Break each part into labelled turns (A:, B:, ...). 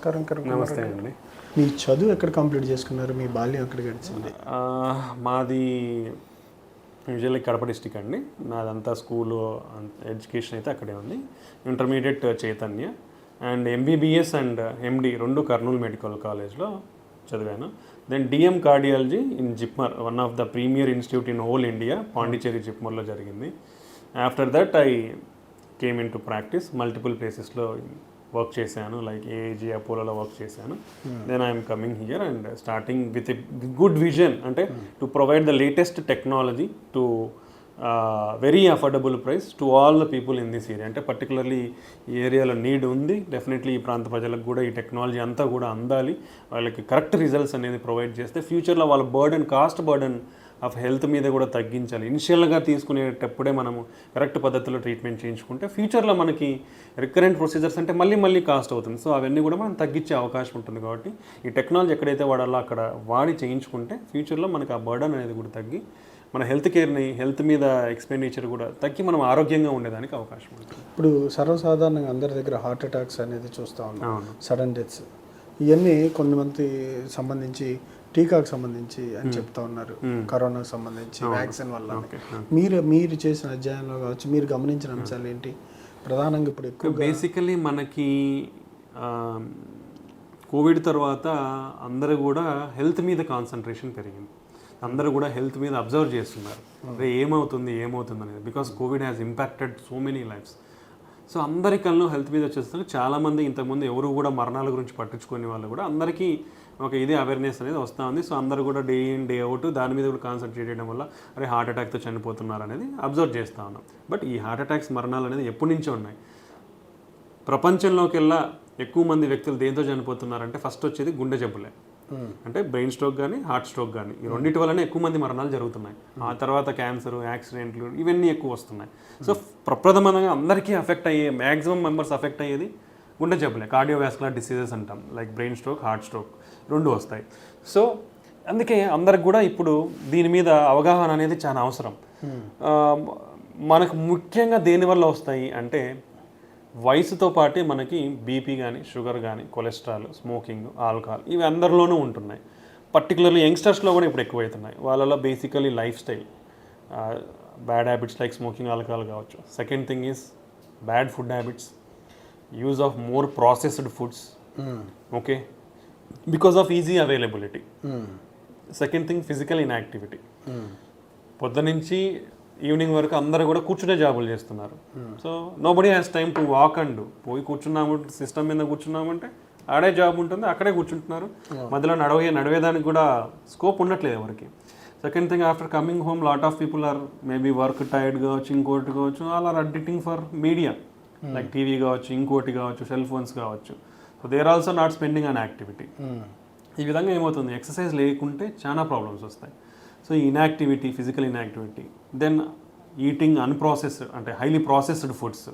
A: నమస్కారం కరుణ్
B: నమస్తే. అండి.
A: మీ చదువు ఎక్కడ కంప్లీట్ చేసుకున్నారు? మీ బాల్యం ఎక్కడ గడిచింది?
B: మాది యూజువల్లీ కడప డిస్టిక్ అండి. నాదంతా స్కూల్ ఎడ్యుకేషన్ అయితే అక్కడే ఉంది. Intermediate Chaitanya and MBBS and MD రెండు కర్నూలు మెడికల్ కాలేజ్లో చదివాను. Then DM cardiology in JIPMER one of the premier institute in whole India Pondicherry జిప్మర్లో జరిగింది. After that I came in to practice multiple ప్లేసెస్లో work చేశాను like AG అపోలోలో work చేశాను. Then I'm coming here and starting with a good vision అంటే to provide the latest technology to very affordable price to all the people in this area అంటే particularly ఈ ఏరియాలో need ఉంది. Definitely ఈ ప్రాంత ప్రజలకు కూడా ఈ టెక్నాలజీ అంతా కూడా అందాలి. వాళ్ళకి కరెక్ట్ రిజల్ట్స్ అనేది ప్రొవైడ్ చేస్తే ఫ్యూచర్లో వాళ్ళ burden cost burden of health మీద కూడా తగ్గించాలి. ఇనిషియల్గా తీసుకునేటప్పుడే మనము కరెక్ట్ పద్ధతిలో ట్రీట్మెంట్ చేయించుకుంటే ఫ్యూచర్లో మనకి రికరెంట్ ప్రొసీజర్స్ అంటే మళ్ళీ మళ్ళీ కాస్ట్ అవుతుంది. సో అవన్నీ కూడా మనం తగ్గించే అవకాశం ఉంటుంది కాబట్టి ఈ టెక్నాలజీ ఎక్కడైతే వాడాలో అక్కడ వాడి చేయించుకుంటే ఫ్యూచర్లో మనకి ఆ బర్డన్ అనేది కూడా తగ్గి మన హెల్త్ కేర్ని హెల్త్ మీద ఎక్స్పెండిచర్ కూడా తగ్గి మనం ఆరోగ్యంగా ఉండేదానికి అవకాశం ఉంటుంది.
A: ఇప్పుడు సర్వసాధారణంగా అందరి దగ్గర హార్ట్ అటాక్స్ అనేది చూస్తూ ఉన్నాం. సడన్ డెత్స్ ఇవన్నీ కొంతమంది సంబంధించి టీకాకు సంబంధించి అని చెప్తా ఉన్నారు. కరోనాకు సంబంధించి వ్యాక్సిన్ వల్ల.
B: ఓకే.
A: మీరు మీరు చేసిన అధ్యయనంలో కావచ్చు మీరు గమనించిన అంశాలు ఏంటి? ప్రధానంగా ఇప్పుడు ఎక్కువ
B: బేసికలీ మనకి కోవిడ్ తర్వాత అందరూ కూడా హెల్త్ మీద కాన్సన్ట్రేషన్ పెరిగింది. అందరూ కూడా హెల్త్ మీద అబ్జర్వ్ చేస్తున్నారు. అరే ఏమవుతుంది ఏమవుతుంది అనేది because covid has impacted so many lives. So అందరి కళ్ళు హెల్త్ మీద వచ్చేస్తుంది చాలామంది ఇంతకుముందు ఎవరు కూడా మరణాల గురించి పట్టించుకునే వాళ్ళు కూడా అందరికీ ఒక ఇదే అవేర్నెస్ అనేది వస్తూ ఉంది. సో అందరూ కూడా డే ఇన్ డే అవుట్ దాని మీద కూడా కాన్సన్ట్రేట్ చేయడం వల్ల అరే హార్ట్ అటాక్తో చనిపోతున్నారు అనేది అబ్జర్వ్ చేస్తూ ఉన్నాం. బట్ ఈ హార్ట్ అటాక్స్ మరణాలు అనేది ఎప్పటి నుంచో ఉన్నాయి. ప్రపంచంలోకెల్లా ఎక్కువ మంది వ్యక్తులు దేంతో చనిపోతున్నారంటే ఫస్ట్ వచ్చేది గుండె జబ్బులే. అంటే బ్రెయిన్ స్ట్రోక్ కానీ హార్ట్ స్ట్రోక్ కానీ ఈ రెండింటి వల్లనే ఎక్కువ మంది మరణాలు జరుగుతున్నాయి. ఆ తర్వాత క్యాన్సర్ యాక్సిడెంట్లు ఇవన్నీ ఎక్కువ వస్తున్నాయి. సో ప్రప్రథమంగా అందరికీ అఫెక్ట్ అయ్యే మ్యాక్సిమం మెంబర్స్ అఫెక్ట్ అయ్యేది గుండె జబ్బులే. కార్డియోవాస్కులర్ డిసీజెస్ అంటాం. Like brain stroke heart stroke రెండు వస్తాయి. సో అందుకే అందరికి కూడా ఇప్పుడు దీని మీద అవగాహన అనేది చాలా అవసరం. మనకు ముఖ్యంగా దేనివల్ల వస్తాయి అంటే వయసుతో పాటే మనకి బీపీ కానీ షుగర్ కానీ కొలెస్ట్రాల్ స్మోకింగ్ ఆల్కహాల్ ఇవి అందరిలోనూ ఉంటున్నాయి. పర్టికులర్లీ యంగ్స్టర్స్లో కూడా ఇప్పుడు ఎక్కువవుతున్నాయి వాళ్ళలో basically life style. Bad habits like smoking alcohol కావచ్చు. Second thing is bad food habits. Use of more processed foods. Okay? Because of easy availability. Second thing physical inactivity. పొద్దునుంచి evening వరకు అందరూ కూడా కూర్చునే జాబులు చేస్తున్నారు. So nobody has time to walk and పోయి కూర్చున్నాము సిస్టమ్ మీద కూర్చున్నామంటే ఆడే జాబ్ ఉంటుంది అక్కడే కూర్చుంటున్నారు. మధ్యలో నడవే నడివేదానికి కూడా స్కోప్ ఉండట్లేదు ఎవరికి. Second thing after coming home lot of people are maybe work tired కావచ్చు ఇంకోటి కావచ్చు all are addicting for media like TV కావచ్చు ఇంకోటి కావచ్చు సెల్ ఫోన్స్ కావచ్చు. So they are also not spending on activity ఈ విధంగా ఏమవుతుంది? ఎక్సర్సైజ్ లేకుంటే చాలా ప్రాబ్లమ్స్ వస్తాయి. సో ఈ inactivity physical inactivity then eating unprocessed అంటే highly processed foods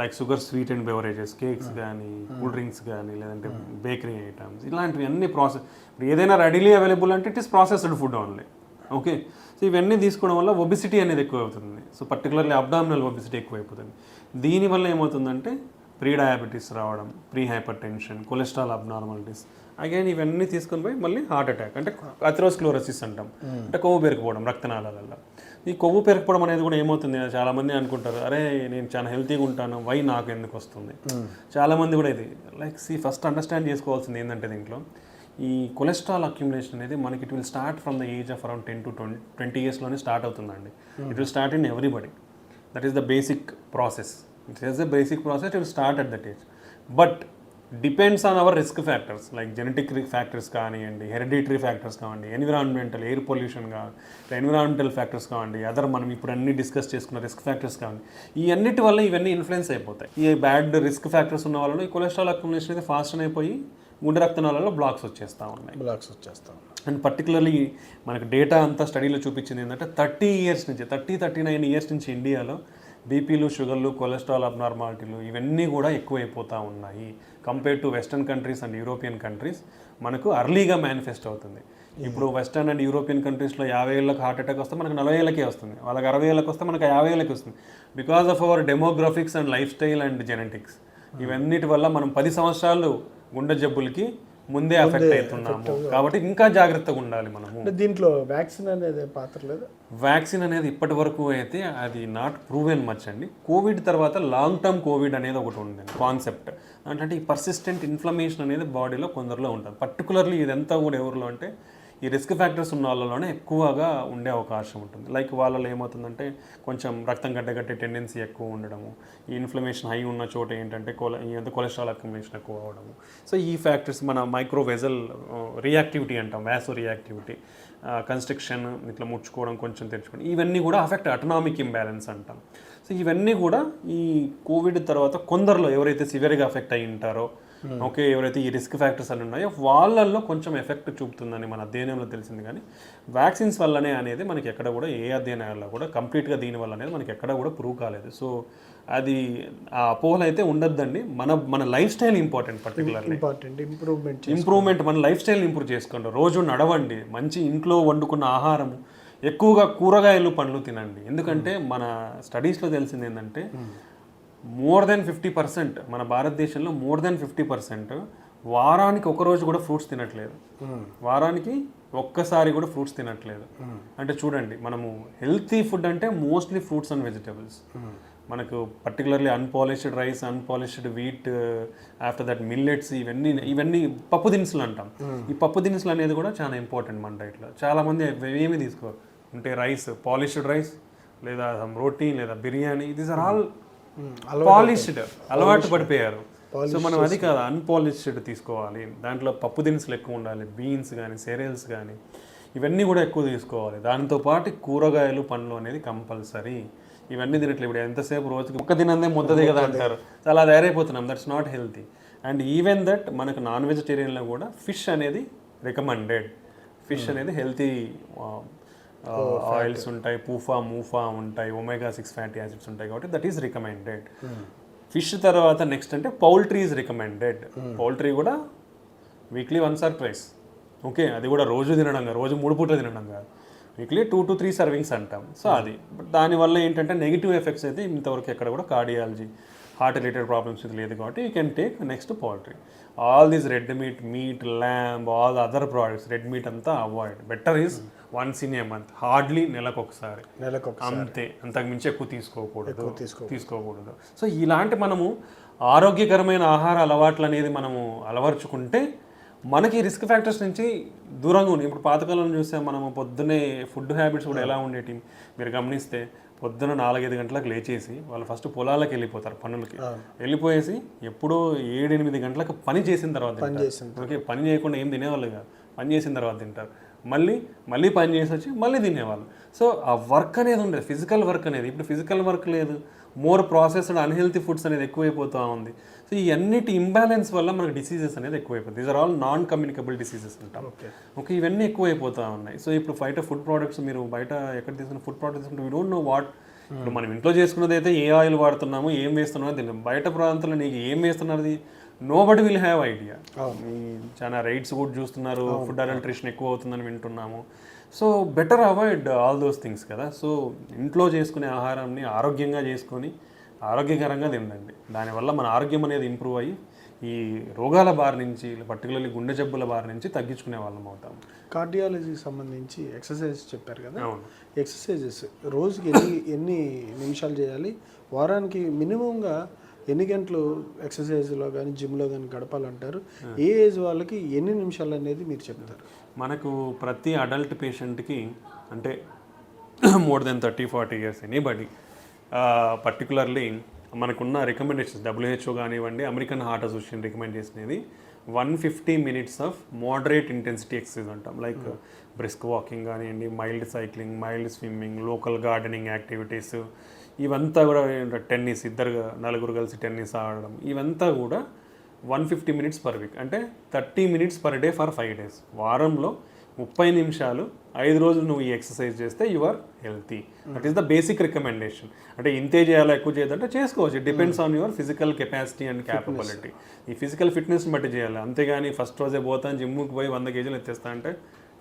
B: like sugar sweet and beverages cakes కానీ కూల్ డ్రింక్స్ కానీ లేదంటే బేకరీ ఐటమ్స్ ఇలాంటివి అన్ని ప్రాసెస్ ఇప్పుడు ఏదైనా రెడీలీ అవైలబుల్ అంటే it is processed food only okay so ఇవన్నీ తీసుకోవడం వల్ల ఒబిసిటీ అనేది ఎక్కువ అవుతుంది సో పర్టికులర్లీ అబ్డామినల్ ఒబిసిటీ ఎక్కువ అయిపోతుంది దీనివల్ల ఏమవుతుందంటే ప్రీ డయాబెటీస్ రావడం pre hypertension cholesterol abnormalities again ఇవన్నీ తీసుకొని పోయి మళ్ళీ హార్ట్ అటాక్ అంటే అథెరోస్క్లోరోసిస్ అంటాం. అంటే కొవ్వు పెరిగిపోవడం రక్తనాళాలలో ఈ కొవ్వు పెరగడం అనేది కూడా ఏమవుతుంది? చాలామంది అనుకుంటారు అరే నేను చాలా హెల్తీగా ఉంటాను వై నాకు ఎందుకు వస్తుంది? చాలామంది కూడా ఇది లైక్ సి ఫస్ట్ అండర్స్టాండ్ చేసుకోవాల్సింది ఏంటంటే దీంట్లో ఈ కొలెస్ట్రాల్ అక్యుములేషన్ అనేది మనకి it will start from the age of around ten to twenty twenty ఇయర్స్లోనే start అవుతుందండి. It will start in everybody that is the basic process it is the basic process it start at that age but depends on our risk factors like genetic factors కానివ్వండి hereditary factors కావండి environmental air pollution కావాలి environmental factors కావండి other మనం ఇప్పుడు అన్ని discuss చేసుకున్న risk factors కావండి ఈ అన్నిటి వల్ల ఇవన్నీ ఇన్ఫ్లుయెన్స్ అయిపోతాయి. ఈ బ్యాడ్ రిస్క్ ఫ్యాక్టర్స్ ఉన్న వాళ్ళలో ఈ కొలెస్ట్రాల్ అక్యుములేషన్ అయితే ఫాస్ట్ అయిపోయి గుండె రక్తనాళాలలో బ్లాక్స్ వచ్చేస్తూ ఉన్నాయి.
A: బ్లాక్స్ వచ్చేస్తాం
B: అండ్ పర్టికులర్లీ మనకు డేటా అంతా స్టడీలో చూపించింది ఏంటంటే థర్టీ ఇయర్స్ నుంచి థర్టీ థర్టీ నైన్ ఇయర్స్ నుంచి ఇండియాలో బీపీలు షుగర్లు కొలెస్ట్రాల్ అబ్నార్మాలిటీలు ఇవన్నీ కూడా ఎక్కువైపోతూ ఉన్నాయి. Compare to western countries and European countries మనకు అర్లీగా మేనిఫెస్ట్ అవుతుంది. ఇప్పుడు వెస్టర్న్ అండ్ యూరోపియన్ కంట్రీస్లో యాభై ఏళ్ళకి హార్ట్ అటాక్ వస్తే మనకు నలభై ఏళ్ళకే వస్తుంది. వాళ్ళకి అరవై ఏళ్ళకి వస్తే మనకు యాభై ఏళ్ళకి వస్తుంది. Because of our demographics and life style and genetics ఇవన్నిటి వల్ల మనం పది సంవత్సరాలు గుండె జబ్బులకి ముందే అఫెక్ట్ అవుతున్నాము. కాబట్టి ఇంకా జాగ్రత్తగా ఉండాలి మనము.
A: అంటే దీంట్లో వ్యాక్సిన్ అనేది పాత్ర లేదా?
B: వ్యాక్సిన్ అనేది ఇప్పటి వరకు అయితే అది నాట్ ప్రూవెన్ మచ్ అండి. కోవిడ్ తర్వాత లాంగ్ టర్మ్ కోవిడ్ అనేది ఒకటి ఉంది కాన్సెప్ట్ అంటే ఈ పర్సిస్టెంట్ ఇన్ఫ్లమేషన్ అనేది బాడీలో కొందరిలో ఉంటుంది. పర్టికులర్లీ ఇదంతా కూడా ఎవరిలో అంటే ఈ రిస్క్ ఫ్యాక్టర్స్ ఉన్న వాళ్ళలోనే ఎక్కువగా ఉండే అవకాశం ఉంటుంది. లైక్ వాళ్ళలో ఏమవుతుందంటే కొంచెం రక్తం గడ్డగట్టే టెండెన్సీ ఎక్కువ ఉండడము. ఈ ఇన్ఫ్లమేషన్ హై ఉన్న చోట ఏంటంటే కొల ఈ కొలెస్ట్రాల్ అక్యుమిలేషన్ ఎక్కువ అవ్వడము సో ఈ ఫ్యాక్టర్స్ మన మైక్రోవెజల్ రియాక్టివిటీ uh, అంటాం. వ్యాసో రియాక్టివిటీ కన్స్ట్రక్షన్ ఇట్లా ముడుచుకోవడం కొంచెం తెచ్చుకోవడం. ఇవన్నీ కూడా అఫెక్ట్ అటనామిక్ ఇంబ్యాలెన్స్ అంటాం. సో ఇవన్నీ కూడా ఈ కోవిడ్ తర్వాత కొందరిలో ఎవరైతే సివియర్గా అఫెక్ట్ అయి ఉంటారో ఓకే ఎవరైతే ఈ రిస్క్ ఫ్యాక్టర్స్ అని ఉన్నాయో వాళ్ళల్లో కొంచెం ఎఫెక్ట్ చూపుతుందని మన అధ్యయనంలో తెలిసింది కానీ వ్యాక్సిన్స్ వల్లనే అనేది మనకి ఎక్కడ కూడా ఏ అధ్యయనాల్లో కూడా కంప్లీట్గా దీని వల్ల అనేది మనకి ఎక్కడ కూడా ప్రూవ్ కాలేదు. సో అది ఆ అపోహలు అయితే ఉండొద్దండి. మన మన life style important particularly
A: important improvement
B: improvement మన లైఫ్ స్టైల్ని ఇంప్రూవ్ చేసుకోండి. రోజు నడవండి మంచి ఇంట్లో వండుకున్న ఆహారం ఎక్కువగా కూరగాయలు పండ్లు తినండి. ఎందుకంటే మన స్టడీస్లో తెలిసింది ఏంటంటే మోర్ దెన్ ఫిఫ్టీ పర్సెంట్ మన భారతదేశంలో మోర్ దెన్ ఫిఫ్టీ పర్సెంట్ వారానికి ఒక రోజు కూడా ఫ్రూట్స్ తినట్లేదు. వారానికి ఒక్కసారి కూడా ఫ్రూట్స్ తినట్లేదు. అంటే చూడండి మనము హెల్తీ ఫుడ్ అంటే మోస్ట్లీ ఫ్రూట్స్ అండ్ వెజిటబుల్స్. మనకు particularly unpolished rice unpolished wheat after that millets ఇవన్నీ ఇవన్నీ పప్పు దినుసులు అంటాం. ఈ పప్పు దినుసులు అనేది కూడా చాలా ఇంపార్టెంట్ మన డైట్లో చాలా మంది అవి ఏమీ తీసుకోరు. అంటే రైస్ పాలిష్డ్ రైస్ లేదా రోటీ లేదా biryani. These are all polished అలవాటు పడిపోయారు. సో మనం అది కాదు అన్పాలిష్డ్ తీసుకోవాలి. దాంట్లో పప్పు దినుసులు ఎక్కువ ఉండాలి బీన్స్ కానీ సెరియల్స్ కానీ ఇవన్నీ కూడా ఎక్కువ తీసుకోవాలి. దాంతో పాటు కూరగాయలు పండ్లు అనేది కంపల్సరీ. ఇవన్నీ తినట్లేదు ఇప్పుడు ఎంతసేపు రోజుకి ఒక్క తినందే ముద్దదే కదా అంటారు. అలా తయారైపోతున్నాం. That's not healthy and even that మనకు నాన్ వెజిటేరియన్లో కూడా ఫిష్ అనేది రికమెండెడ్ ఫిష్ అనేది హెల్తీ ఆయిల్స్ ఉంటాయి పూఫా మూఫా ఉంటాయి ఒమేగా సిక్స్ ఫ్యాటీ యాసిడ్స్ ఉంటాయి కాబట్టి దట్ ఈస్ రికమెండెడ్. ఫిష్ తర్వాత నెక్స్ట్ అంటే పౌల్ట్రీ ఈజ్ రికమెండెడ్. పౌల్ట్రీ కూడా weekly once or twice. Okay అది కూడా రోజు తినడం కాదు రోజు మూడు పూటలు తినడం కాదు. Weekly two to three servings అంటాం. సో అది. బట్ దానివల్ల ఏంటంటే నెగిటివ్ ఎఫెక్ట్స్ అయితే ఇంతవరకు ఎక్కడ కూడా కార్డియాలజీ హార్ట్ రిలేటెడ్ ప్రాబ్లమ్స్ ఇది లేదు కాబట్టి you can take next poultry. All these red meat meat lamb all other products red meat అంతా avoid. Better is once in a month hardly నెలకు ఒకసారి
A: నెలకు
B: అంతే అంతకు మించి ఎక్కువ తీసుకోకూడదు.
A: తీసుకో
B: తీసుకోకూడదు. సో ఇలాంటి మనము ఆరోగ్యకరమైన ఆహార అలవాట్లు అనేది మనము అలవర్చుకుంటే మనకి రిస్క్ ఫ్యాక్టర్స్ నుంచి దూరంగా ఉంది ఇప్పుడు పాతకాలం చూస్తే మనము పొద్దున్నే ఫుడ్ హ్యాబిట్స్ కూడా ఎలా ఉండేటి? మీరు గమనిస్తే పొద్దున నాలుగైదు గంటలకు లేచేసి వాళ్ళు ఫస్ట్ పొలాలకు వెళ్ళిపోతారు పనులకి. వెళ్ళిపోయేసి ఎప్పుడో ఏడు ఎనిమిది గంటలకు పని చేసిన తర్వాత. ఓకే పని చేయకుండా ఏం తినేవాళ్ళు కాదు. పని చేసిన తర్వాత తింటారు. మళ్ళీ మళ్ళీ పని చేసి వచ్చి మళ్ళీ తినేవాళ్ళు. సో ఆ వర్క్ అనేది ఉండేది. ఫిజికల్ వర్క్ అనేది. ఇప్పుడు ఫిజికల్ వర్క్ లేదు. మోర్ ప్రాసెస్డ్ అన్హెల్తీ ఫుడ్స్ అనేది ఎక్కువైపోతూ ఉంది. సో ఈ అన్నిటి ఇంబ్యాలెన్స్ వల్ల మనకు డిసీజెస్ అనేది ఎక్కువైపోతుంది these are all non communicable diseases అంటాం.
A: ఓకే
B: ఓకే ఇవన్నీ ఎక్కువైపోతూ ఉన్నాయి. సో ఇప్పుడు బయట ఫుడ్ ప్రోడక్ట్స్ మీరు బయట ఎక్కడ తీసుకున్న ఫుడ్ ప్రోడక్ట్స్ తీసుకుంటే వీ డోంట్ నో వాట్ ఇప్పుడు మనం ఇంట్లో చేసుకున్నది అయితే ఏ ఆయిల్ వాడుతున్నాము ఏం వేస్తున్నామో తెలియదు. బయట ప్రాంతంలో నీకు ఏం వేస్తున్నది no but will have idea చాలా రైట్స్ కూడా చూస్తున్నారు ఫుడ్ అడల్ట్రేషన్ ఎక్కువ అవుతుందని వింటున్నాము. So better avoid all those things కదా. సో ఇంట్లో చేసుకునే ఆహారాన్ని ఆరోగ్యంగా చేసుకొని ఆరోగ్యకరంగా తినండి. దానివల్ల మన ఆరోగ్యం అనేది ఇంప్రూవ్ అయ్యి ఈ రోగాల బారి నుంచి పర్టికులర్లీ గుండె జబ్బుల బారి నుంచి తగ్గించుకునే వాళ్ళం అవుతాం.
A: కార్డియాలజీకి సంబంధించి ఎక్సర్సైజ్ చెప్పారు కదా. ఎక్సర్సైజెస్ రోజుకి ఎన్ని ఎన్ని నిమిషాలు చేయాలి? వారానికి మినిమంగా ఎన్ని గంటలు ఎక్సర్సైజ్లో కానీ జిమ్లో కానీ గడపాలంటారు? ఏ ఏజ్ వాళ్ళకి ఎన్ని నిమిషాలు అనేది మీరు చెప్తారు?
B: మనకు ప్రతి అడల్ట్ పేషెంట్కి అంటే more than thirty forty years anybody particularly మనకున్న రికమెండేషన్స్ డబ్ల్యూహెచ్ఓ కానివ్వండి అమెరికన్ హార్ట్ అసోసియేషన్ రికమెండ్ చేసినది one fifty minutes of moderate intensity exercise అంటాం. లైక్ బ్రిస్క్ వాకింగ్ కానివ్వండి mild cycling mild swimming local gardening activities ఇవంతా కూడా tennis ఇద్దరు నలుగురు కలిసి టెన్నిస్ ఆడడం ఇవంతా కూడా one fifty minutes per week. అంటే thirty minutes per day for five days. వారంలో ముప్పై నిమిషాలు ఐదు రోజులు నువ్వు ఈ ఎక్సర్సైజ్ చేస్తే you are healthy. That is the basic recommendation అంటే ఇంతే చేయాలా ఎక్కువ చేయదంటే చేసుకోవచ్చు. Depends on your physical capacity and capability ఈ ఫిజికల్ ఫిట్నెస్ని బట్టి చేయాలి. అంతేగాని ఫస్ట్ రోజే పోతాను జిమ్కి పోయి వంద కేజీలు ఎత్తేస్తా అంటే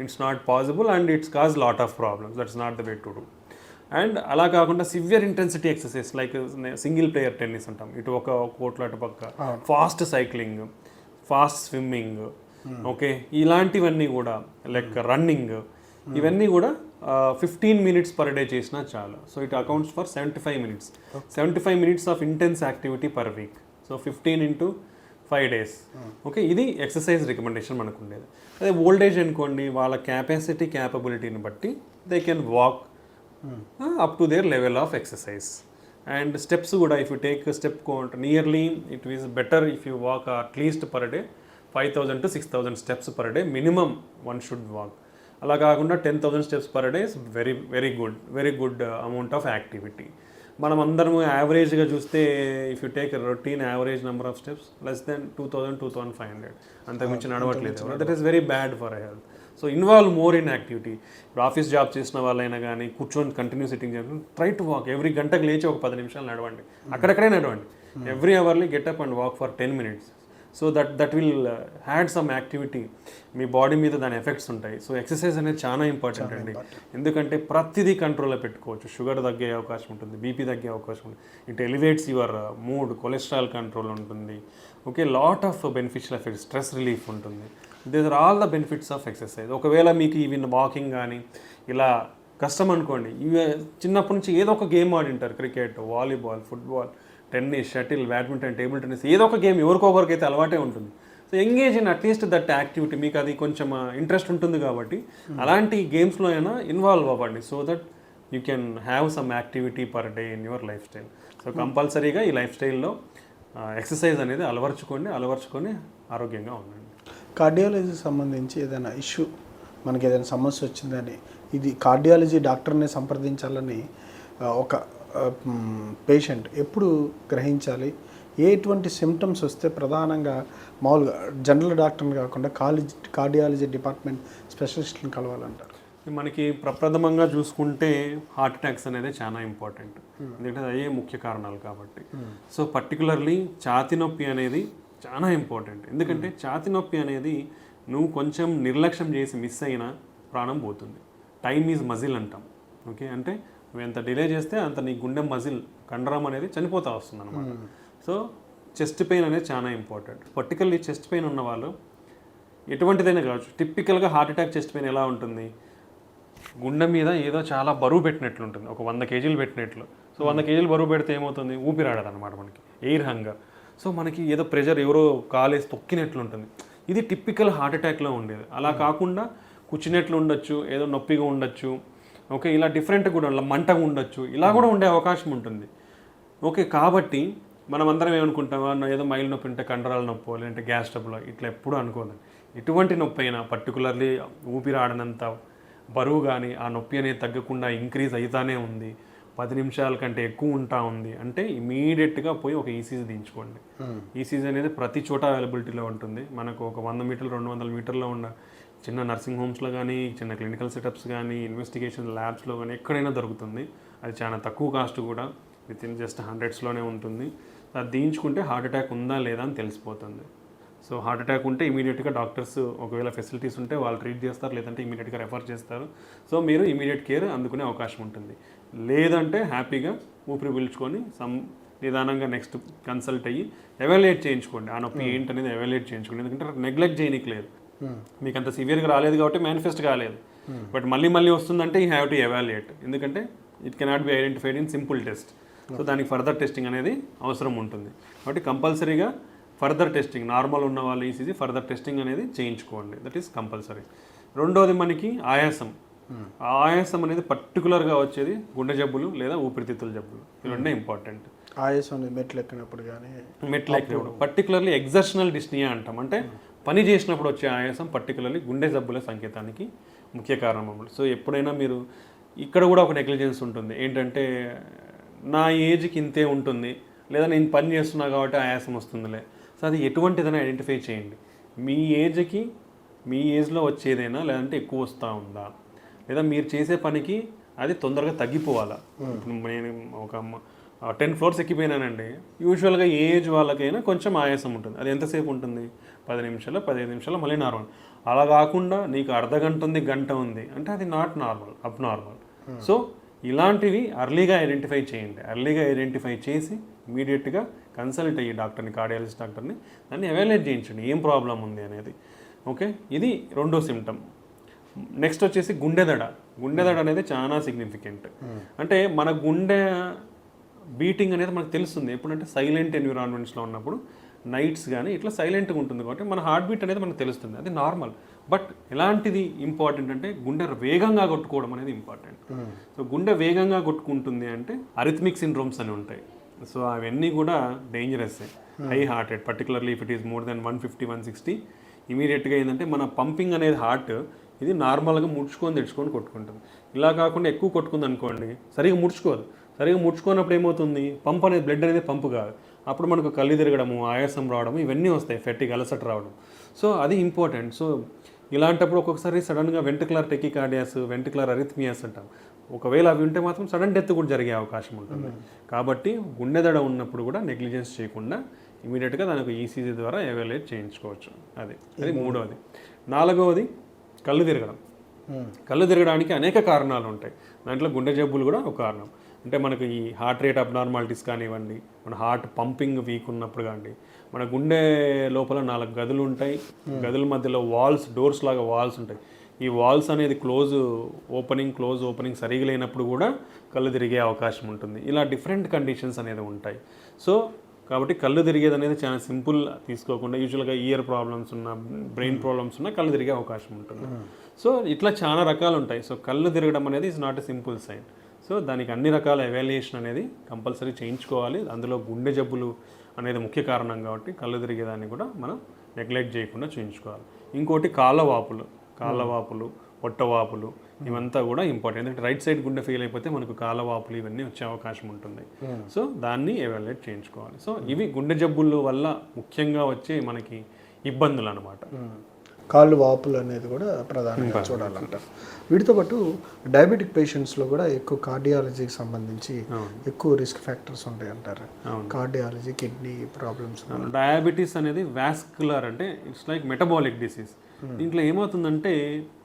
B: it's not possible and it's cause lot of problems that's not the way to do and అలా కాకుండా severe intensity exercise like single player tennis అంటాం. ఇటు ఒక కోట్లో అటు పక్క. Fast cycling fast swimming okay? ఇలాంటివన్నీ కూడా లైక్ రన్నింగ్ ఇవన్నీ కూడా ఫిఫ్టీన్ మినిట్స్ పర్ డే చేసినా చాలు. So it accounts for seventy five minutes. Seventy five minutes of intense activity per week. So fifteen into five days. Okay? ఇది exercise recommendation మనకు ఉండేది అదే ఓల్డేజ్ అనుకోండి వాళ్ళ క్యాపాసిటీ క్యాపబిలిటీని బట్టి they can walk up to their level of exercise and steps కూడా if you take step count nearly it is better if you walk at least per day five thousand to six thousand steps per day minimum one should walk అలా కాకుండా ten thousand steps per day is very very good very good amount of activity మనం అందరం యావరేజ్గా చూస్తే if you take routine average number of steps less than two thousand two thousand five hundred అంతకుమించి నడవట్లేదు that is very bad for health so involve more in activity ఇప్పుడు office job చేసిన వాళ్ళైనా కానీ కూర్చొని కంటిన్యూ సిట్టింగ్ చేయడం try to walk every గంటకు లేచి ఒక పది నిమిషాలు నడవండి. అక్కడక్కడే నడవండి. Every hourly get up and walk for ten minutes so that that will had some activity me body మీద దాని ఎఫెక్ట్స్ ఉంటాయి. సో ఎక్సర్సైజ్ అనేది చాలా ఇంపార్టెంట్ అండి. ఎందుకంటే ప్రతిదీ కంట్రోల్లో పెట్టుకోవచ్చు. షుగర్ తగ్గే అవకాశం ఉంటుంది. బీపీ తగ్గే అవకాశం ఉంటుంది. It elevates your mood cholesterol control ఉంటుంది. Okay lot of beneficial effects stress relief ఉంటుంది. These are all the benefits of exercise ఒకవేళ మీకు ఇవి వాకింగ్ కానీ ఇలా కష్టం అనుకోండి ఇవి చిన్నప్పటి నుంచి ఏదో ఒక game ఆడింటారు cricket volleyball football tennis shuttle badminton table tennis ఏదో ఒక గేమ్ ఎవరికొకరికి అయితే అలవాటే ఉంటుంది. So engage in at least that activity మీకు అది కొంచెం ఇంట్రెస్ట్ ఉంటుంది కాబట్టి అలాంటి గేమ్స్లో అయినా ఇన్వాల్వ్ అవ్వండి so that you can have some activity per day in your life style so కంపల్సరీగా ఈ లైఫ్ స్టైల్లో ఎక్సర్సైజ్ అనేది అలవర్చుకోండి అలవర్చుకొని ఆరోగ్యంగా ఉండండి.
A: కార్డియాలజీకి సంబంధించి ఏదైనా ఇష్యూ మనకి ఏదైనా సమస్య వచ్చిందని ఇది కార్డియాలజీ డాక్టర్ని సంప్రదించాలని ఒక పేషెంట్ ఎప్పుడు గ్రహించాలి? ఎటువంటి సిమ్టమ్స్ వస్తే ప్రధానంగా మామూలుగా జనరల్ డాక్టర్ని కాకుండా కాలేజ్ కార్డియాలజీ డిపార్ట్మెంట్ స్పెషలిస్ట్ని కలవాలంటారు.
B: మనకి ప్రప్రథమంగా చూసుకుంటే హార్ట్ అటాక్స్ అనేది చాలా ఇంపార్టెంట్. ఎందుకంటే అదే ముఖ్య కారణాలు కాబట్టి. సో పర్టికులర్లీ ఛాతి నొప్పి అనేది చాలా ఇంపార్టెంట్ ఎందుకంటే ఛాతి నొప్పి అనేది నువ్వు కొంచెం నిర్లక్ష్యం చేసి మిస్ అయినా ప్రాణం పోతుంది. టైమ్ ఈజ్ మజిల్ అంటాం. ఓకే అంటే నువ్వు ఎంత డిలే చేస్తే అంత నీ గుండె మజిల్ కండరం అనేది చనిపోతా వస్తుంది అనమాట సో చెస్ట్ పెయిన్ అనేది చాలా ఇంపార్టెంట్ పర్టికులర్లీ చెస్ట్ పెయిన్ ఉన్న వాళ్ళు ఎటువంటిదైనా కావచ్చు. టిపికల్గా హార్ట్ అటాక్ చెస్ట్ పెయిన్ ఎలా ఉంటుంది? గుండె మీద ఏదో చాలా బరువు పెట్టినట్లు ఉంటుంది ఒక వంద కేజీలు పెట్టినట్లు. సో వంద కేజీలు బరువు పెడితే ఏమవుతుంది? ఊపిరాడదు అనమాట మనకి. ఎయిర్ హంగర్ సో మనకి ఏదో ప్రెషర్ ఎవరో కాలేసి తొక్కినట్లు ఉంటుంది ఇది టిపికల్ హార్ట్ అటాక్లో ఉండేది. అలా కాకుండా కూర్చున్నట్లు ఉండొచ్చు ఏదో నొప్పిగా ఉండొచ్చు ఓకే ఇలా డిఫరెంట్ కూడా మంటగా ఉండొచ్చు ఇలా కూడా ఉండే అవకాశం ఉంటుంది. ఓకే కాబట్టి మనం అందరం ఏమనుకుంటాం? "ఆ, ఏదో మైల్ నొప్పి ఉంటే కండరాల నొప్పి లేదంటే గ్యాస్ ట్రబుల్ ఇట్లా ఎప్పుడు అనుకోదండి ఎటువంటి నొప్పి అయినా పర్టికులర్లీ ఊపిరాడనంత బరువు కానీ ఆ నొప్పి అనేది తగ్గకుండా ఇంక్రీజ్ అవుతానే ఉంది. పది నిమిషాల కంటే ఎక్కువ ఉంటా ఉంది. అంటే ఇమీడియట్గా పోయి ఒక ఈసీజీ దించుకోండి. ఈసీజీ అనేది ప్రతి చోట అవైలబిలిటీలో ఉంటుంది. మనకు ఒక వంద మీటర్లు రెండు వందల మీటర్లో ఉన్న చిన్న నర్సింగ్ హోమ్స్లో కానీ చిన్న క్లినికల్ సెటప్స్ కానీ ఇన్వెస్టిగేషన్ ల్యాబ్స్లో కానీ ఎక్కడైనా దొరుకుతుంది. అది చాలా తక్కువ కాస్ట్ కూడా విత్ ఇన్ జస్ట్ హండ్రెడ్స్లోనే ఉంటుంది. అది దీయించుకుంటే హార్ట్ అటాక్ ఉందా లేదా అని తెలిసిపోతుంది. సో హార్ట్ అటాక్ ఉంటే ఇమీడియట్గా డాక్టర్స్ ఒకవేళ ఫెసిలిటీస్ ఉంటే వాళ్ళు ట్రీట్ చేస్తారు లేదంటే ఇమీడియట్గా రెఫర్ చేస్తారు. సో మీరు ఇమీడియట్ కేర్ అందుకునే అవకాశం ఉంటుంది. లేదంటే హ్యాపీగా ఊపిరి పీల్చుకొని సమ్ నిదానంగా నెక్స్ట్ కన్సల్ట్ అయ్యి ఎవాల్యుయేట్ చేయించుకోండి. ఆ నొప్పి ఏంటనేది ఎవాల్యుయేట్ చేయించుకోండి. ఎందుకంటే నెగ్లెక్ట్ చేయనికి లేదు. మీకు అంత సివియర్గా రాలేదు కాబట్టి మేనిఫెస్ట్ కాలేదు. బట్ మళ్ళీ మళ్ళీ వస్తుందంటే యూ హ్యావ్ టు ఎవాల్యుయేట్. ఎందుకంటే it cannot be identified in simple test. So దానికి ఫర్దర్ టెస్టింగ్ అనేది అవసరం ఉంటుంది. కాబట్టి కంపల్సరీగా ఫర్దర్ టెస్టింగ్ నార్మల్ ఉన్న వాళ్ళు ఈసీజీ ఫర్దర్ టెస్టింగ్ అనేది చేయించుకోండి. That is compulsory. రెండోది మనకి ఆయాసం. ఆయాసం అనేది పర్టికులర్గా వచ్చేది గుండె జబ్బులు లేదా ఊపిరితిత్తుల జబ్బులు. ఇవి రెండే ఇంపార్టెంట్
A: ఆయాసం అనేది మెట్లు ఎక్కినప్పుడు కానీ
B: మెట్లు ఎక్కినప్పుడు. పర్టికులర్లీ ఎగ్జర్షనల్ డిస్నియా అంటాం. అంటే పని చేసినప్పుడు వచ్చే ఆయాసం పర్టికులర్లీ గుండె జబ్బుల సంకేతానికి ముఖ్య కారణం సో ఎప్పుడైనా మీరు ఇక్కడ కూడా ఒక నెగ్లిజెన్స్ ఉంటుంది. ఏంటంటే నా ఏజ్కి ఇంతే ఉంటుంది. లేదా నేను పని చేస్తున్నా కాబట్టి ఆయాసం వస్తుందిలే. సో అది ఎటువంటిదని ఐడెంటిఫై చేయండి. మీ ఏజ్కి మీ ఏజ్లో వచ్చేదేనా? లేదంటే ఎక్కువ వస్తూ ఉందా? లేదా మీరు చేసే పనికి అది తొందరగా తగ్గిపోవాలా? ఇప్పుడు నేను ఒక టెన్ ఫ్లోర్స్ ఎక్కిపోయినానండి. యూజువల్గా ఏ ఏజ్ వాళ్ళకైనా కొంచెం ఆయాసం ఉంటుంది. అది ఎంతసేపు ఉంటుంది? పది నిమిషాలు పదిహేను నిమిషాలు మళ్ళీ నార్మల్ అలా కాకుండా నీకు అర్ధ గంట ఉంది గంట ఉంది అంటే అది not normal abnormal so ఇలాంటివి అర్లీగా ఐడెంటిఫై చేయండి. అర్లీగా ఐడెంటిఫై చేసి ఇమీడియట్గా కన్సల్ట్ అయ్యి డాక్టర్ని కార్డియాలజిస్ట్ డాక్టర్ని దాన్ని ఎవాల్యుయేట్ చేయించండి. ఏం ప్రాబ్లం ఉంది అనేది. ఓకే ఇది రెండో సిమ్టమ్ నెక్స్ట్ వచ్చేసి గుండెదడ గుండెదడ అనేది చాలా సిగ్నిఫికెంట్ అంటే మన గుండె బీటింగ్ అనేది మనకు తెలుస్తుంది. ఎప్పుడంటే సైలెంట్ ఎన్విరాన్మెంట్స్లో ఉన్నప్పుడు నైట్స్ కానీ ఇట్లా సైలెంట్గా ఉంటుంది కాబట్టి మన హార్ట్ బీట్ అనేది మనకు తెలుస్తుంది. అది నార్మల్. బట్ ఎలాంటిది ఇంపార్టెంట్ అంటే గుండె వేగంగా కొట్టుకోవడం అనేది ఇంపార్టెంట్. సో గుండె వేగంగా కొట్టుకుంటుంది అంటే అరిథమిక్ సిండ్రోమ్స్ అని ఉంటాయి. సో అవన్నీ కూడా dangerous high heart rate particularly if it is more than one fifty one sixty ఇమీడియట్గా ఏంటంటే మన పంపింగ్ అనేది హార్ట్ ఇది నార్మల్గా ముడుచుకొని తెచ్చుకొని కొట్టుకుంటుంది. ఇలా కాకుండా ఎక్కువ కొట్టుకుంది అనుకోండి సరిగా ముడుచుకోదు. సరిగా ముడుచుకున్నప్పుడు ఏమవుతుంది? పంప్ అనేది బ్లడ్ అనేది పంపు కాదు. అప్పుడు మనకు కళ్ళు తిరగడము ఆయాసం రావడము ఇవన్నీ వస్తాయి ఫెట్టిక్ అలసట రావడం. సో అది ఇంపార్టెంట్. సో ఇలాంటప్పుడు ఒక్కొక్కసారి సడన్గా వెంటికులర్ టెకికార్డియాస్ వెంటికులర్ అరిథమియాస్ అంటాం. ఒకవేళ అవి ఉంటే మాత్రం సడన్ డెత్ కూడా జరిగే అవకాశం ఉంటుంది. కాబట్టి గుండెదడ ఉన్నప్పుడు కూడా నెగ్లిజెన్స్ చేయకుండా ఇమీడియట్గా దానికి ఈసీజీ ద్వారా ఎవాల్యుయేట్ చేయించుకోవచ్చు. అది అది మూడవది నాలుగవది కళ్ళు తిరగడం. కళ్ళు తిరగడానికి అనేక కారణాలు ఉంటాయి. దాంట్లో గుండె జబ్బులు కూడా ఒక కారణం. అంటే మనకు ఈ హార్ట్ రేట్ అబ్నార్మాలిటీస్ కానివ్వండి మన హార్ట్ పంపింగ్ వీక్ ఉన్నప్పుడు కానివ్వండి మన గుండె లోపల నాలుగు గదులు ఉంటాయి. గదుల మధ్యలో వాల్స్ డోర్స్ లాగా వాల్స్ ఉంటాయి. ఈ వాల్స్ అనేది క్లోజ్ ఓపెనింగ్ క్లోజ్ ఓపెనింగ్ సరిగా లేనప్పుడు కూడా కళ్ళు తిరిగే అవకాశం ఉంటుంది. ఇలా డిఫరెంట్ కండిషన్స్ అనేది ఉంటాయి. సో కాబట్టి కళ్ళు తిరిగేది అనేది చాలా సింపుల్ తీసుకోకుండా యూజువల్గా ఇయర్ ప్రాబ్లమ్స్ ఉన్న బ్రెయిన్ ప్రాబ్లమ్స్ ఉన్న కళ్ళు తిరిగే అవకాశం ఉంటుంది. సో ఇట్లా చాలా రకాలు ఉంటాయి సో కళ్ళు తిరగడం అనేది is not a simple sign so దానికి అన్ని రకాల ఎవాల్యుయేషన్ అనేది కంపల్సరీ చేయించుకోవాలి. అందులో గుండె జబ్బులు అనేది ముఖ్య కారణం కాబట్టి కళ్ళు తిరిగేదాన్ని కూడా మనం నెగ్లెక్ట్ చేయకుండా చేయించుకోవాలి. ఇంకోటి కాళ్ళ వాపులు కాళ్ళ వాపులు పొట్ట వాపులు ఇవంతా కూడా ఇంపార్టెంట్. ఎందుకంటే రైట్ సైడ్ గుండె ఫెయిల్ అయిపోతే మనకు కాళ్ళ వాపులు ఇవన్నీ వచ్చే అవకాశం ఉంటుంది. సో దాన్ని ఎవాల్యుయేట్ చేయించుకోవాలి. సో ఇవి గుండె జబ్బుల వల్ల ముఖ్యంగా వచ్చే మనకి ఇబ్బందులు అనమాట
A: కాళ్ళు వాపులు అనేది కూడా ప్రధానంగా చూడాలంటారు వీటితో పాటు డయాబెటిక్ పేషెంట్స్లో కూడా ఎక్కువ కార్డియాలజీకి సంబంధించి ఎక్కువ రిస్క్ ఫ్యాక్టర్స్ ఉంటాయి అంటారు. కార్డియాలజీ కిడ్నీ ప్రాబ్లమ్స్
B: డయాబెటీస్ అనేది వాస్కులర్ అంటే ఇట్స్ లైక్ మెటబాలిక్ డిసీజ్ దీంట్లో ఏమవుతుందంటే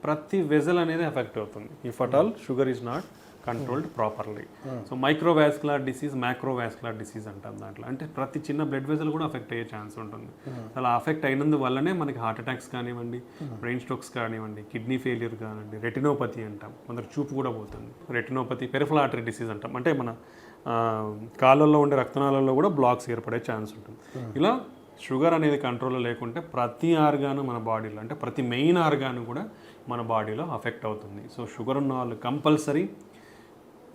B: ప్రతి వెజల్ అనేది ఎఫెక్ట్ అవుతుంది. If at all sugar is not controlled properly so microvascular disease microvascular disease అంటాం దాంట్లో. అంటే ప్రతి చిన్న బ్లడ్ వెజల్ కూడా అఫెక్ట్ అయ్యే ఛాన్స్ ఉంటుంది. అలా అఫెక్ట్ అయినందువల్లనే మనకి హార్ట్ అటాక్స్ కానివ్వండి బ్రెయిన్ స్ట్రోక్స్ కానివ్వండి కిడ్నీ ఫెయిల్యూర్ కానివ్వండి రెటినోపతి అంటాం. కొందరు చూపు కూడా పోతుంది. రెటినోపతి పెరిఫల్ ఆర్టరీ డిసీజ్ అంటాం. అంటే మన కాళ్ళల్లో ఉండే రక్తనాళాల్లో కూడా బ్లాక్స్ ఏర్పడే ఛాన్స్ ఉంటుంది. ఇలా షుగర్ అనేది కంట్రోల్లో లేకుంటే ప్రతి ఆర్గాను మన బాడీలో అంటే ప్రతి మెయిన్ ఆర్గాను కూడా మన బాడీలో అఫెక్ట్ అవుతుంది. సో షుగర్ ఉన్న వాళ్ళు కంపల్సరీ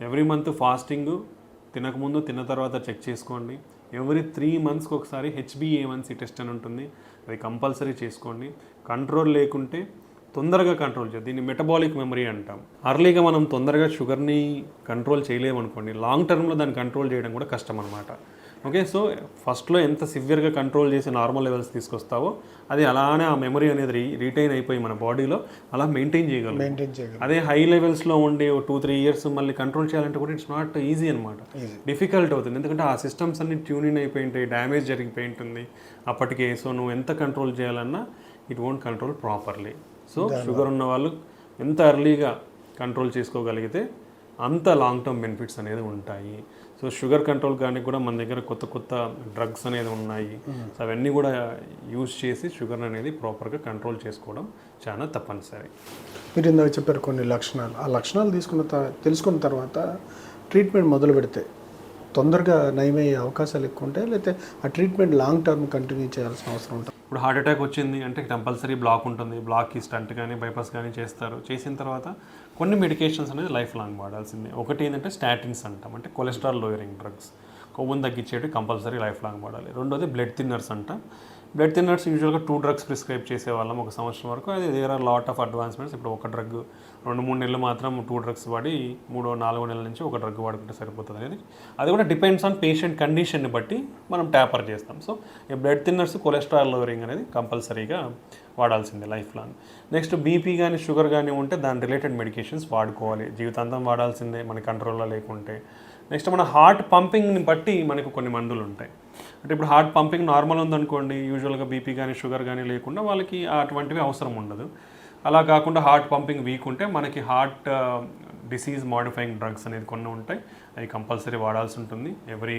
B: ఎవ్రీ మంత్ ఫాస్టింగ్ తినకముందు తిన్న తర్వాత చెక్ చేసుకోండి. ఎవ్రీ త్రీ మంత్స్కి ఒకసారి హెచ్బిఏవన్సీ టెస్ట్ అని ఉంటుంది. అది కంపల్సరీ చేసుకోండి. కంట్రోల్ లేకుంటే తొందరగా కంట్రోల్ చేయాలి దీన్ని మెటబాలిక్ మెమరీ అంటాం. అర్లీగా మనం తొందరగా షుగర్ని కంట్రోల్ చేయలేమనుకోండి లాంగ్ టర్మ్లో దాన్ని కంట్రోల్ చేయడం కూడా కష్టం అనమాట ఓకే సో ఫస్ట్లో ఎంత సివియర్గా కంట్రోల్ చేసి నార్మల్ లెవెల్స్ తీసుకొస్తావో అది అలానే ఆ మెమరీ అనేది రీ రీటైన్ అయిపోయి మన బాడీలో అలా మెయింటైన్ చేయగలం
A: మెయింటైన్ చేయగలం
B: అదే హై లెవెల్స్లో ఉండి టూ త్రీ ఇయర్స్ మళ్ళీ కంట్రోల్ చేయాలంటే కూడా ఇట్స్ నాట్ ఈజీ అనమాట డిఫికల్ట్ అవుతుంది. ఎందుకంటే ఆ సిస్టమ్స్ అన్ని ట్యూనింగ్ అయిపోయి ఉంటాయి డ్యామేజ్ జరిగిపోయి ఉంటుంది అప్పటికే సో నువ్వు ఎంత కంట్రోల్ చేయాలన్నా it won't control properly so sugar ఉన్న వాళ్ళు ఎంత ఎర్లీగా కంట్రోల్ చేసుకోగలిగితే అంత లాంగ్ టర్మ్ బెనిఫిట్స్ అనేది ఉంటాయి. సో షుగర్ కంట్రోల్ కానీ కూడా మన దగ్గర కొత్త కొత్త డ్రగ్స్ అనేది ఉన్నాయి. సో అవన్నీ కూడా యూజ్ చేసి షుగర్ అనేది ప్రాపర్గా కంట్రోల్ చేసుకోవడం చాలా తప్పనిసరి.
A: మీరు ఇందాక చెప్పారు కొన్ని లక్షణాలు. ఆ లక్షణాలు తీసుకున్న తెలుసుకున్న తర్వాత ట్రీట్మెంట్ మొదలు పెడితే తొందరగా నయమయ్యే అవకాశాలు ఎక్కువ ఉంటాయి? లేకపోతే ఆ ట్రీట్మెంట్ లాంగ్ టర్మ్ కంటిన్యూ చేయాల్సిన అవసరం ఉంటుంది?
B: ఇప్పుడు హార్ట్ అటాక్ వచ్చింది అంటే కంపల్సరీ బ్లాక్ ఉంటుంది. బ్లాక్కి స్టంట్ కానీ బైపాస్ కానీ చేస్తారు. చేసిన తర్వాత కొన్ని మెడికేషన్స్ అనేది లైఫ్ లాంగ్ వాడాల్సిందే. ఒకటి ఏంటంటే స్టాటిన్స్ అంటాం. అంటే కొలెస్ట్రాల్ లోయరింగ్ డ్రగ్స్. కొవ్వుని తగ్గించేవి కంపల్సరీ లైఫ్ లాంగ్ వాడాలి. రెండోది బ్లడ్ థిన్నర్స్ అంట. బ్లడ్ థిన్నర్స్ యూజువల్గా టూ డ్రగ్స్ ప్రిస్క్రైబ్ చేసేవాళ్ళం ఒక సంవత్సరం వరకు. అది there are lot of advancements ఇప్పుడు ఒక డ్రగ్ రెండు మూడు నెలలు మాత్రం టూ డ్రగ్స్ వాడి మూడో నాలుగో నెలల నుంచి ఒక డ్రగ్ వాడుకుంటే సరిపోతుంది అనేది. అది కూడా డిపెండ్స్ ఆన్ పేషెంట్ కండిషన్ని బట్టి మనం ట్యాపర్ చేస్తాం. సో ఈ బ్లడ్ థిన్నర్స్ కొలెస్ట్రాల్ లోవరింగ్ అనేది కంపల్సరీగా వాడాల్సిందే లైఫ్ లాంగ్ నెక్స్ట్ బీపీ కానీ షుగర్ కానీ ఉంటే దాని రిలేటెడ్ మెడికేషన్స్ వాడుకోవాలి. జీవితాంతం వాడాల్సిందే మన కంట్రోల్లో లేకుంటే. నెక్స్ట్ మన హార్ట్ పంపింగ్ని బట్టి మనకు కొన్ని మందులు ఉంటాయి అంటే ఇప్పుడు హార్ట్ పంపింగ్ నార్మల్ ఉందనుకోండి యూజువల్గా బీపీ కానీ షుగర్ కానీ లేకుండా వాళ్ళకి అటువంటివి అవసరం ఉండదు. అలా కాకుండా హార్ట్ పంపింగ్ వీక్ ఉంటే మనకి హార్ట్ డిసీజ్ మాడిఫైయింగ్ డ్రగ్స్ అనేది కొన్ని ఉంటాయి. అవి కంపల్సరీ వాడాల్సి ఉంటుంది. Every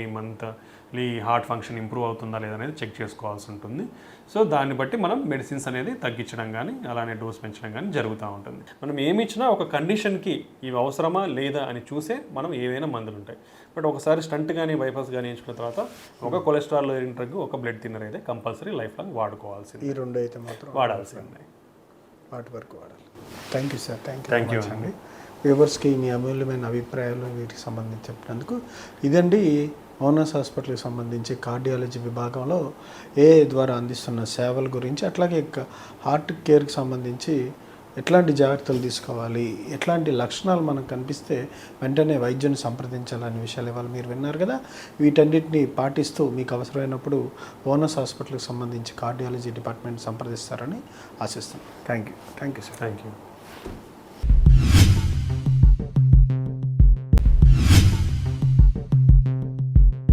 B: monthly heart function improve అవుతుందా లేదా అనేది చెక్ చేసుకోవాల్సి ఉంటుంది. సో దాన్ని బట్టి మనం మెడిసిన్స్ అనేది తగ్గించడం కానీ అలానే డోస్ పెంచడం కానీ జరుగుతూ ఉంటుంది. మనం ఏమి ఇచ్చినా ఒక కండిషన్కి ఇవి అవసరమా లేదా అని చూసే మనం ఏవైనా మందులు ఉంటాయి. బట్ ఒకసారి స్టంట్ కానీ బైపాస్ కానీ వేయించుకున్న తర్వాత ఒక కొలెస్ట్రాల్ డ్రగ్ ఒక బ్లడ్ థిన్నర్ అయితే కంపల్సరీ లైఫ్ లాంగ్ వాడుకోవాల్సింది.
A: ఈ రెండు అయితే మాత్రం
B: వాడాల్సిందే.
A: వాటి వరకు వాడాలి. Thank you sir thank you
B: you.
A: అండి. వ్యూవర్స్కి మీ అమూల్యమైన అభిప్రాయాలు వీటికి సంబంధించి చెప్పినందుకు ఇదండి ఓనర్స్ హాస్పిటల్కి సంబంధించి కార్డియాలజీ విభాగంలో ఏ ద్వారా అందిస్తున్న సేవల గురించి అట్లాగే హార్ట్ కేర్కి సంబంధించి ఎట్లాంటి జాగ్రత్తలు తీసుకోవాలి ఎట్లాంటి లక్షణాలు మనకు కనిపిస్తే వెంటనే వైద్యుని సంప్రదించాలనే విషయాలు ఇవాళ మీరు విన్నారు కదా. వీటన్నిటిని పాటిస్తూ మీకు అవసరమైనప్పుడు ఓనర్స్ హాస్పిటల్కి సంబంధించి కార్డియాలజీ డిపార్ట్మెంట్ సంప్రదిస్తారని ఆశిస్తున్నాను thank you. Thank you sir.
B: Thank you.